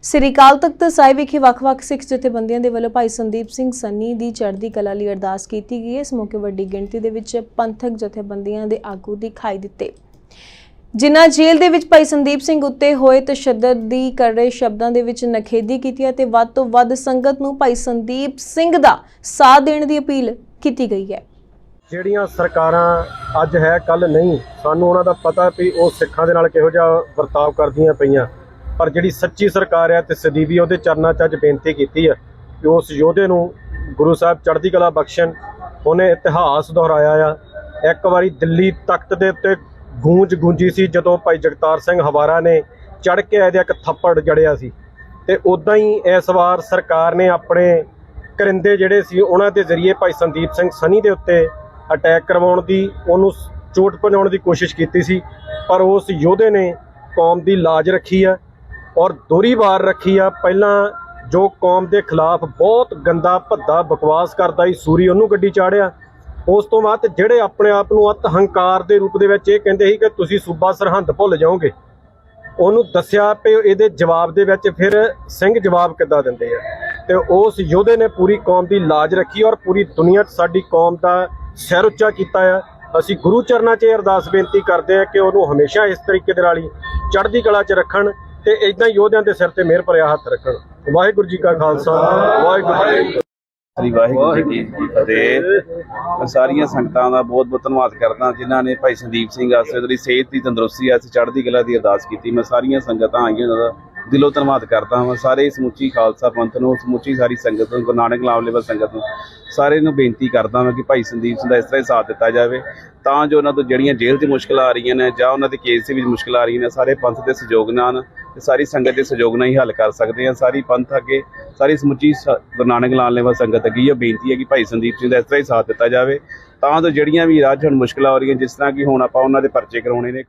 ਸ੍ਰੀ ਅਕਾਲ ਤਖਤ ਸਾਹਿਬ ਵਿਖੇ ਵੱਖ-ਵੱਖ ਸਿੱਖ ਜਥੇਬੰਦੀਆਂ ਦੇ ਵੱਲੋਂ ਭਾਈ ਸੰਦੀਪ ਸਿੰਘ ਸੰਨੀ ਦੀ ਚੜ੍ਹਦੀ ਕਲਾ ਲਈ ਅਰਦਾਸ ਕੀਤੀ ਗਈ। ਹੈ ਇਸ ਮੌਕੇ ਵੱਡੀ ਗਿਣਤੀ ਦੇ ਵਿੱਚ ਪੰਥਕ ਜਥੇਬੰਦੀਆਂ ਦੇ ਆਗੂ ਦਿਖਾਈ ਦਿੱਤੇ। ਜਿਨ੍ਹਾਂ ਜੇਲ੍ਹ ਦੇ ਵਿੱਚ ਭਾਈ ਸੰਦੀਪ ਸਿੰਘ ਉੱਤੇ ਹੋਏ ਤਸ਼ੱਦਦ ਦੀ ਕਰੜੇ ਸ਼ਬਦਾਂ ਦੇ ਵਿੱਚ ਨਖੇਦੀ ਕੀਤੀ ਹੈ ਤੇ ਵੱਧ ਤੋਂ ਵੱਧ ਸੰਗਤ ਨੂੰ ਭਾਈ ਸੰਦੀਪ ਸਿੰਘ ਦਾ ਸਾਥ ਦੇਣ ਦੀ ਅਪੀਲ ਕੀਤੀ ਗਈ ਹੈ। ਜਿਹੜੀਆਂ ਸਰਕਾਰਾਂ ਅੱਜ ਹੈ ਕੱਲ ਨਹੀਂ, ਸਾਨੂੰ ਉਹਨਾਂ ਦਾ ਪਤਾ ਵੀ ਉਹ ਸਿੱਖਾਂ ਦੇ ਨਾਲ ਕਿਹੋ ਜਿਹਾ ਵਰਤਾਵ ਕਰਦੀਆਂ ਪਈਆਂ। ਪਰ ਜਿਹੜੀ ਸੱਚੀ ਸਰਕਾਰ ਹੈ ਤੇ ਸਦੀਵੀ ਉਹਦੇ ਚਰਨਾਂ 'ਚ ਅੱਜ ਬੇਨਤੀ ਕੀਤੀ ਹੈ ਕਿ ਉਸ ਯੋਧੇ ਨੂੰ ਗੁਰੂ ਸਾਹਿਬ ਚੜ੍ਹਦੀ ਕਲਾ ਬਖਸ਼ਣ, ਉਹਨੇ ਇਤਿਹਾਸ ਦੁਹਰਾਇਆ ਆ। ਇੱਕ ਵਾਰੀ ਦਿੱਲੀ ਤਖਤ ਦੇ ਉੱਤੇ ਗੂੰਜ ਗੂੰਜੀ ਸੀ ਜਦੋਂ ਭਾਈ ਜਗਤਾਰ ਸਿੰਘ ਹਵਾਰਾ ਨੇ ਚੜ ਕੇ ਇਹਦੇ ਇੱਕ ਥੱਪੜ ਜੜਿਆ ਸੀ ਤੇ ਉਦਾਂ ਹੀ ਇਸ ਵਾਰ ਸਰਕਾਰ ਨੇ ਆਪਣੇ ਕਰਿੰਦੇ ਜਿਹੜੇ ਸੀ ਉਹਨਾਂ ਦੇ ਜ਼ਰੀਏ ਭਾਈ ਸੰਦੀਪ ਸਿੰਘ ਸਨੀ ਦੇ ਉੱਤੇ ਅਟੈਕ ਕਰਵਾਉਣ ਦੀ, ਉਹਨੂੰ ਚੋਟ ਪਹੁੰਚਾਉਣ ਦੀ ਕੋਸ਼ਿਸ਼ ਕੀਤੀ ਸੀ, ਪਰ ਉਸ ਯੋਧੇ ਨੇ ਕੌਮ ਦੀ ਲਾਜ ਰੱਖੀ ਆ। ਔਰ ਦੋਹਰੀ ਵਾਰ ਰੱਖੀ ਆ। ਪਹਿਲਾਂ ਜੋ ਕੌਮ ਦੇ ਖਿਲਾਫ ਬਹੁਤ ਗੰਦਾ, ਭੱਦਾ ਬਕਵਾਸ ਕਰਦਾ ਸੀ, ਸੂਰੀ ਉਹਨੂੰ ਗੱਡੀ ਚਾੜਿਆ। ਉਸ ਤੋਂ ਬਾਅਦ ਜਿਹੜੇ ਆਪਣੇ ਆਪ ਨੂੰ ਅਤ ਹੰਕਾਰ ਦੇ ਰੂਪ ਦੇ ਵਿੱਚ ਇਹ ਕਹਿੰਦੇ ਸੀ ਕਿ ਤੁਸੀਂ ਸੂਬਾ ਸਰਹੰਦ ਭੁੱਲ ਜਾਓਗੇ। ਉਹਨੂੰ ਦੱਸਿਆ ਕਿ ਇਹਦੇ ਜਵਾਬ ਦੇ ਵਿੱਚ ਫਿਰ ਸਿੰਘ ਜਵਾਬ ਕਿੱਦਾਂ ਦਿੰਦੇ ਆ? ਤੇ ਉਸ ਯੋਧੇ ਨੇ ਪੂਰੀ ਕੌਮ ਦੀ ਲਾਜ ਰੱਖੀ ਔਰ ਪੂਰੀ ਦੁਨੀਆ 'ਚ ਸਾਡੀ ਕੌਮ ਦਾ ਸਿਰ ਉੱਚਾ ਕੀਤਾ ਆ। ਅਸੀਂ ਗੁਰੂ ਚਰਨਾਂ 'ਚ ਇਹ ਅਰਦਾਸ ਬੇਨਤੀ ਕਰਦੇ ਆ ਕਿ ਉਹਨੂੰ ਹਮੇਸ਼ਾ ਇਸ ਤਰੀਕੇ ਦੇ ਨਾਲ ਹੀ ਚੜ੍ਹਦੀ ਕਲਾ 'ਚ ਰੱਖਣ। ਤੇ ਇਦਾਂ ਯੋਧਿਆਂ ਦੇ ਸਿਰ ਤੇ ਮਿਹਰ ਭਰਿਆ ਹੱਥ ਰੱਖਣ। ਵਾਹਿਗੁਰੂ ਜੀ ਕਾ ਖਾਲਸਾ, ਵਾਹਿਗੁਰੂ ਜੀ ਸ੍ਰੀ ਵਾਹਿਗੁਰੂ ਜੀ ਕੀ ਫਤਿਹ। ਸਾਰੀਆਂ ਸੰਗਤਾਂ ਦਾ ਬਹੁਤ ਬਹੁਤ ਧੰਨਵਾਦ ਕਰਦਾ, ਜਿਨ੍ਹਾਂ ਨੇ ਭਾਈ ਸੰਦੀਪ ਸਿੰਘ ਆਸੇ ਉਹਦੀ ਸਿਹਤ ਦੀ ਤੰਦਰੁਸਤੀ ਆਸੇ ਚੜ੍ਹਦੀ ਕਲਾ ਦੀ ਅਰਦਾਸ ਕੀਤੀ। ਮੈਂ ਸਾਰੀਆਂ ਸੰਗਤਾਂ ਆਈਆਂ, ਉਹਨਾਂ ਦਾ ਦਿਲੋਂ ਧੰਨਵਾਦ ਕਰਦਾ ਹਾਂ। ਸਾਰੇ ਸਮੁੱਚੀ ਖਾਲਸਾ ਪੰਥ ਨੂੰ, ਸਮੁੱਚੀ ਸਾਰੀ ਸੰਗਤ ਨੂੰ, ਗੁਰੂ ਨਾਨਕ ਲਾਵ ਸੰਗਤ ਨੂੰ ਸਾਰੇ ਨੂੰ ਬੇਨਤੀ ਕਰਦਾ ਹਾਂ ਕਿ ਭਾਈ ਸੰਦੀਪ ਸਿੰਘ ਦਾ ਇਸ ਤਰ੍ਹਾਂ ਹੀ ਸਾਥ ਦਿੱਤਾ ਜਾਵੇ। ਤਾਂ ਜੋ ਉਹਨਾਂ ਤੋਂ ਜਿਹੜੀਆਂ ਜੇਲ੍ਹ 'ਚ ਮੁਸ਼ਕਲਾਂ ਆ ਰਹੀਆਂ ਨੇ ਜਾਂ ਉਹਨਾਂ ਦੇ ਕੇਸ ਦੇ ਵਿੱਚ ਮੁਸ਼ਕਲਾਂ ਆ ਰਹੀਆਂ ਨੇ, ਸਾਰੇ ਪੰਥ ਦੇ ਸਹਿਯੋਗ ਨਾਲ ਤੇ ਸਾਰੀ ਸੰਗਤ ਦੇ ਸਹਿਯੋਗ ਨਾਲ ਹੀ ਹੱਲ ਕਰ ਸਕਦੇ ਹਾਂ। ਸਾਰੀ ਪੰਥ ਅੱਗੇ, ਸਾਰੀ ਸਮੁੱਚੀ ਗੁਰੂ ਨਾਨਕ ਲਾਲ ਲੈਵਲ ਸੰਗਤ ਅੱਗੇ ਇਹ ਬੇਨਤੀ ਹੈ ਕਿ ਭਾਈ ਸੰਦੀਪ ਸਿੰਘ ਦਾ ਇਸ ਤਰ੍ਹਾਂ ਹੀ ਸਾਥ ਦਿੱਤਾ ਜਾਵੇ। ਤਾਂ ਜੋ ਜਿਹੜੀਆਂ ਵੀ ਰਾਜ ਹੁਣ ਮੁਸ਼ਕਲਾਂ ਆ ਰਹੀਆਂ, ਜਿਸ ਤਰ੍ਹਾਂ ਕਿ ਹੁਣ ਆਪਾਂ ਉਹਨਾਂ ਦੇ ਪਰਚੇ ਕਰਾਉਣੇ ਨੇ